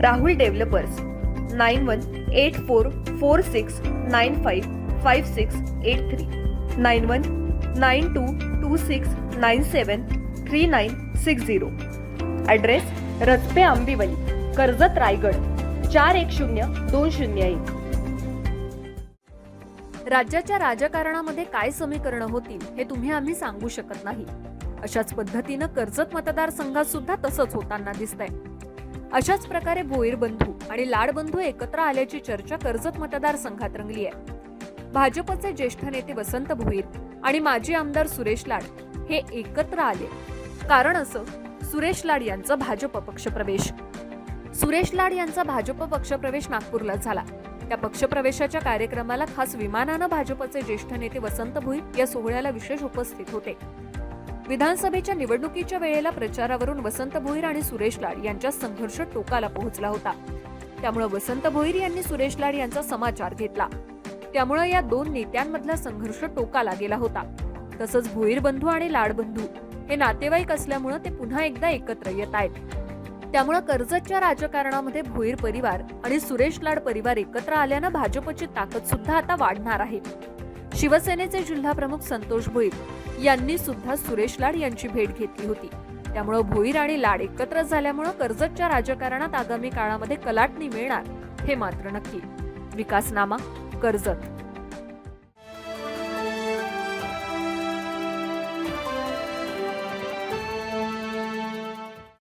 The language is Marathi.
Rahul developers nine one eight four four six nine five five six eight three nine one nine two two six nine seven three nine six zero. Address Rajpe Ambivali Karjat Raigad चार एक शून्य दोन शून्य एक. राज्याच्या राजकारणामध्ये काय समीकरणं होतील हे तुम्ही आम्ही सांगू शकत नाही. अशाच पद्धतीनं कर्जत मतदारसंघात सुद्धा तसंच होताना दिसतंय. अशाच प्रकारे भोईर बंधू आणि लाड बंधू एकत्र आल्याची चर्चा कर्जत मतदारसंघात रंगली आहे. भाजपचे ज्येष्ठ नेते वसंत भोईर आणि माजी आमदार सुरेश लाड हे एकत्र आले. कारण असं सुरेश लाड यांचा भाजप पक्षप्रवेश सुरेश लाड यांचा भाजप पक्षप्रवेश नागपूरला झाला. त्या पक्षप्रवेशाच्या कार्यक्रमाला खास विमानानं भाजपचे ज्येष्ठ नेते वसंत भुईर या सोहळ्याला विशेष उपस्थित होते. विधानसभेच्या निवडणुकीच्या वेळेला प्रचारावरून वसंत भोईर आणि सुरेश लाड यांच्या संघर्ष टोकाला पोहोचला होता. त्यामुळे वसंत भोईर यांनी सुरेश लाड यांचा समाचार घेतला. त्यामुळे या दोन नेत्यांमधला संघर्ष टोकाला गेला होता. तसंच भोईर बंधू आणि लाड बंधू हे नातेवाईक असल्यामुळे ते पुन्हा एकदा एकत्र येत आहेत. त्यामुळे कर्जतच्या राजकारणामध्ये भोईर परिवार आणि सुरेश लाड परिवार एकत्र आल्यानं भाजपची ताकद सुद्धा आता वाढणार आहे. शिवसेनेचे जिल्हा प्रमुख संतोष भोईर यांनी सुद्धा सुरेश लाड यांची भेट घेतली होती. त्यामुळे भोईर आणि लाड एकत्र झाल्यामुळे कर्जतच्या राजकारणात आगामी काळामध्ये कलाटणी मिळणार हे मात्र नक्की. विकासनामा कर्जत.